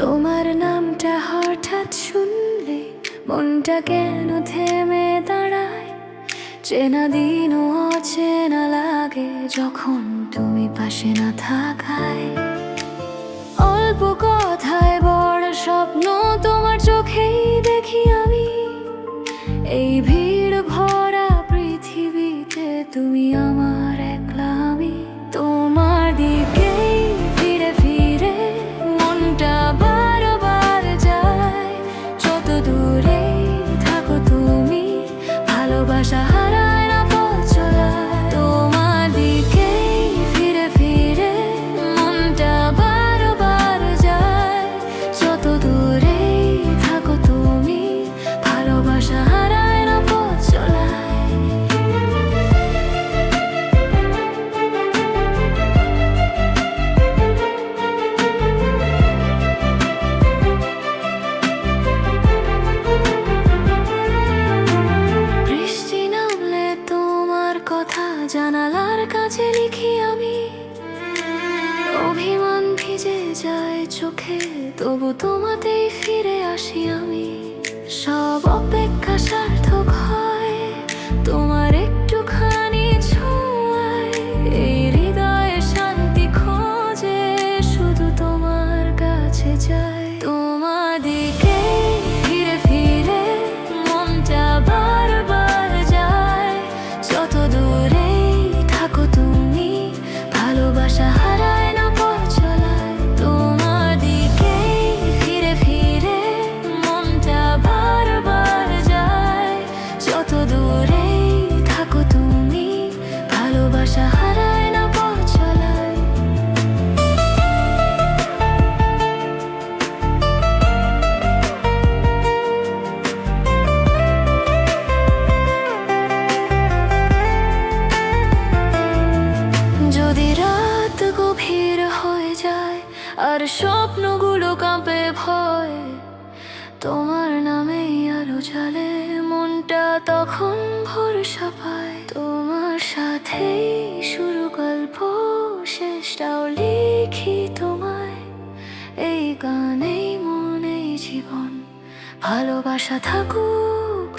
তোমার নামটা হঠাৎ শুনলে মনটা কেন থেমে দাঁড়ায়? চেনা দিন অচেনা লাগে যখন তুমি পাশে না থাকায়। অল্প কথায় বড় স্বপ্ন তোমার চোখেই দেখি আমি। এই ভালোবাসা লিখি আমি। অভিমান ভিজে যায় চোখে, তবু তোমাতেই ফিরে আসি আমি। সব অপেক্ষা সার্থক হয়, তোমার একটুখানি ছোঁয়ায়। এই হৃদয়ে শান্তি খোঁজে, শুধু তোমার কাছে যায়। তোমার আর স্বপ্নগুলো কাঁপে ভয়। তোমার নামেই আলো জ্বালে, মনটা তখন ভরসা পায়। তোমার সাথেই শুরু গল্প, শেষটাও লিখি তোমায়। এই গানেই মনেই জীবন, ভালোবাসা থাকুক